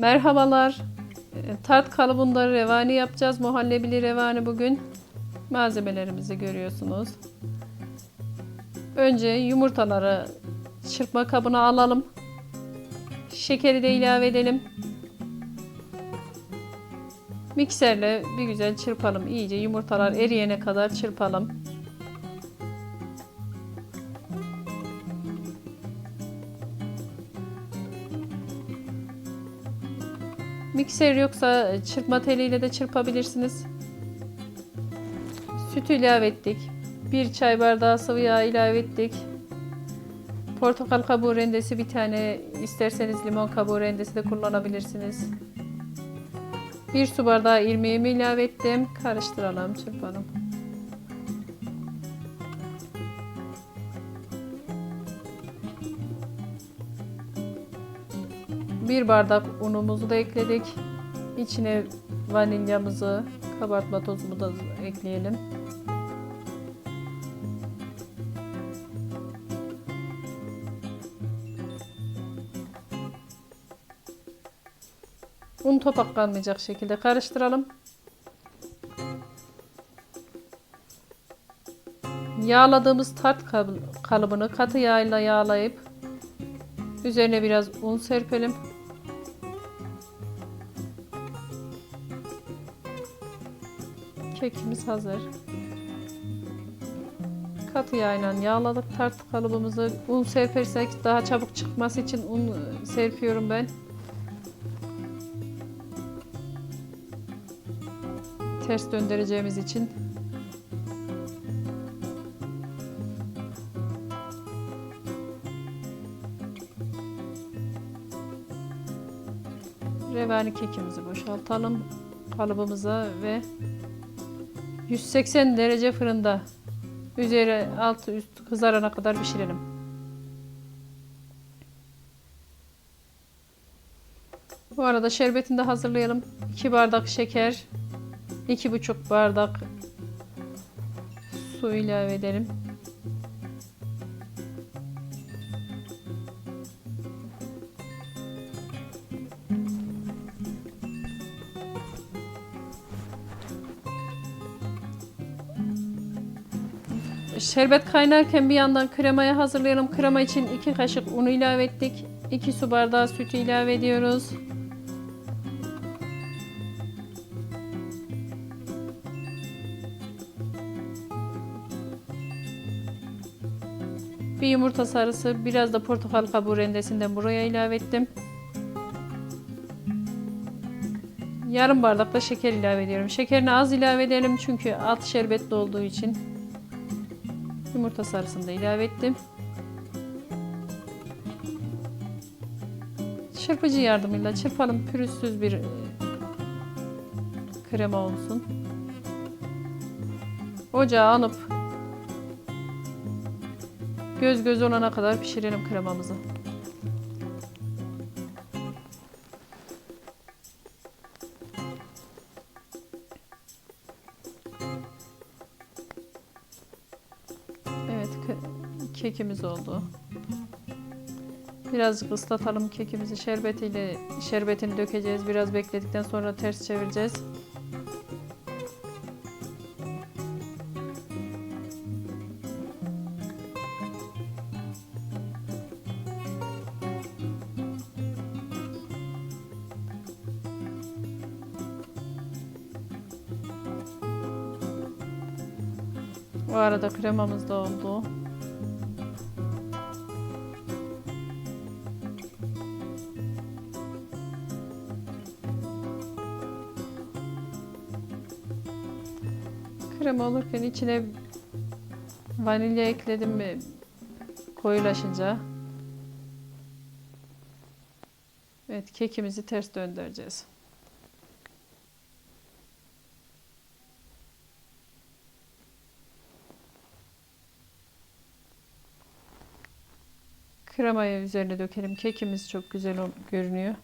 Merhabalar. E, Tart kalıbında revani yapacağız. Muhallebili revani bugün. Malzemelerimizi görüyorsunuz. Önce yumurtaları çırpma kabına alalım. Şekeri de ilave edelim. Mikserle bir güzel çırpalım. İyice yumurtalar eriyene kadar çırpalım. Mikser yoksa çırpma teliyle de çırpabilirsiniz. Sütü ilave ettik. Bir çay bardağı sıvı yağ ilave ettik. Portakal kabuğu rendesi bir tane isterseniz limon kabuğu rendesi de kullanabilirsiniz. Bir su bardağı irmiğimi ilave ettim. Karıştıralım, çırpalım. Bir bardak unumuzu da ekledik. İçine vanilyamızı, kabartma tozumuzu da ekleyelim. Un topak kalmayacak şekilde karıştıralım. Yağladığımız tart kalıbını katı yağla yağlayıp üzerine biraz un serpelim. Kekimiz hazır. Katı yağla yağladık tart kalıbımızı. Un serpersek daha çabuk çıkması için un serpiyorum ben. Ters döndüreceğimiz için. Revani kekimizi boşaltalım kalıbımıza ve 180 derece fırında üzeri altı üst kızarana kadar pişirelim. Bu arada şerbetini de hazırlayalım. 2 bardak şeker, 2,5 bardak su ilave edelim. Şerbet kaynarken bir yandan kremayı hazırlayalım. Krema için 2 kaşık un ilave ettik. 2 su bardağı sütü ilave ediyoruz. Bir yumurta sarısı, biraz da portakal kabuğu rendesinden buraya ilave ettim. Yarım bardak da şeker ilave ediyorum. Şekerini az ilave edelim çünkü alt şerbetli olduğu için. Yumurta sarısını da ilave ettim. Çırpıcı yardımıyla çırpalım pürüzsüz bir e, krema olsun. Ocağa alıp göz göz olana kadar pişirelim kremamızı. Kekimiz oldu. Birazcık ıslatalım kekimizi şerbetiyle şerbetini dökeceğiz. Biraz bekledikten sonra ters çevireceğiz. Bu arada kremamız da oldu. Krema olurken içine vanilya ekledim mi koyulaşınca. Evet kekimizi ters döndüreceğiz. Kremayı üzerine dökelim. Kekimiz çok güzel görünüyor.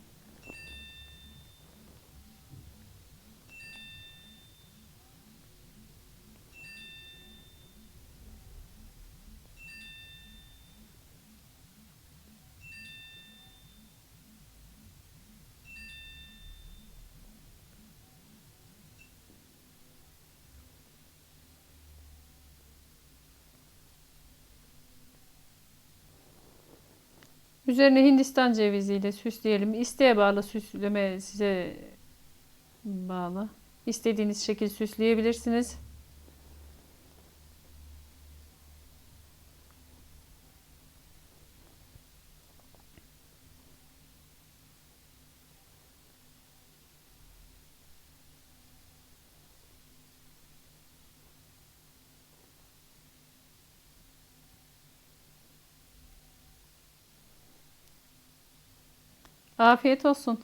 Üzerine Hindistan ceviziyle süsleyelim. İsteğe bağlı süsleme size bağlı. İstediğiniz şekil süsleyebilirsiniz. Afiyet olsun.